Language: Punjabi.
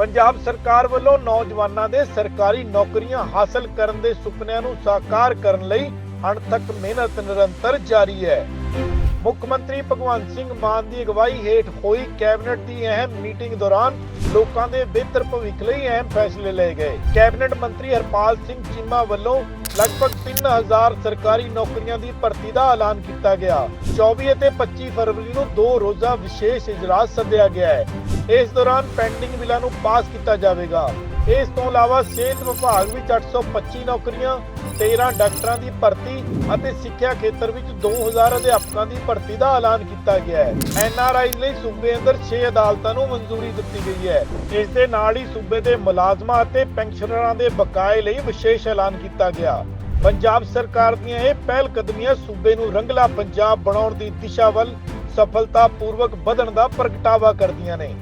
ਪੰਜਾਬ ਸਰਕਾਰ ਵੱਲੋਂ ਨੌਜਵਾਨਾਂ ਦੇ ਸਰਕਾਰੀ ਨੌਕਰੀਆਂ ਹਾਸਲ ਕਰਨ ਦੇ ਸੁਪਨਿਆਂ ਨੂੰ ਸਾਕਾਰ ਕਰਨ ਲਈ ਅਣਥੱਕ ਮਿਹਨਤ ਨਿਰੰਤਰ ਜਾਰੀ ਹੈ। ਮੁੱਖ ਮੰਤਰੀ ਭਗਵੰਤ ਸਿੰਘ ਮਾਨ ਦੀ ਅਗਵਾਈ ਹੇਠ ਹੋਈ ਕੈਬਨਿਟ ਦੀ ਅਹਿਮ ਮੀਟਿੰਗ ਦੌਰਾਨ ਲੋਕਾਂ ਦੇ ਬਿਹਤਰ ਭਵਿੱਖ ਲਈ ਅਹਿਮ ਫੈਸਲੇ ਲਏ ਗਏ। ਕੈਬਨਿਟ ਮੰਤਰੀ ਹਰਪਾਲ ਸਿੰਘ ਚੀਮਾ ਵੱਲੋਂ ਲਗਭਗ 3000 ਸਰਕਾਰੀ ਨੌਕਰੀਆਂ ਦੀ ਭਰਤੀ ਦਾ ਐਲਾਨ ਕੀਤਾ ਗਿਆ। 24 ਅਤੇ 25 ਫਰਵਰੀ ਨੂੰ ਦੋ ਰੋਜ਼ਾ ਵਿਸ਼ੇਸ਼ ਇਜਲਾਸ ਸੱਦਿਆ ਗਿਆ ਹੈ। ਇਸ ਦੌਰਾਨ ਪੈਂਡਿੰਗ ਬਿੱਲਾਂ ਨੂੰ ਪਾਸ ਕੀਤਾ ਜਾਵੇਗਾ। ਇਸ ਤੋਂ ਇਲਾਵਾ ਸਿਹਤ ਵਿਭਾਗ ਵਿੱਚ 825 ਨੌਕਰੀਆਂ 13 ਡਾਕਟਰਾਂ ਦੀ ਭਰਤੀ ਅਤੇ ਸਿੱਖਿਆ ਖੇਤਰ ਵਿੱਚ 2000 ਅਧਿਆਪਕਾਂ ਦੀ ਭਰਤੀ ਦਾ ਐਲਾਨ ਕੀਤਾ ਗਿਆ ਹੈ। ਐਨਆਰਆਈ ਲਈ ਸੂਬੇ ਅੰਦਰ 6 ਅਦਾਲਤਾਂ ਨੂੰ ਮਨਜ਼ੂਰੀ ਦਿੱਤੀ ਗਈ ਹੈ। ਇਸ ਦੇ ਨਾਲ ਹੀ ਸੂਬੇ ਦੇ ਮੁਲਾਜ਼ਮਾਂ ਅਤੇ ਪੈਨਸ਼ਨਰਾਂ ਦੇ ਬਕਾਏ ਲਈ ਵਿਸ਼ੇਸ਼ ਐਲਾਨ ਕੀਤਾ ਗਿਆ। ਪੰਜਾਬ ਸਰਕਾਰ ਦੀਆਂ ਇਹ ਪਹਿਲ ਕਦਮੀਆਂ ਸੂਬੇ ਨੂੰ ਰੰਗਲਾ ਪੰਜਾਬ ਬਣਾਉਣ ਦੀ ਦਿਸ਼ਾ ਵੱਲ ਸਫਲਤਾਪੂਰਵਕ ਵਧਣ ਦਾ ਪ੍ਰਗਟਾਵਾ ਕਰਦੀਆਂ ਨੇ।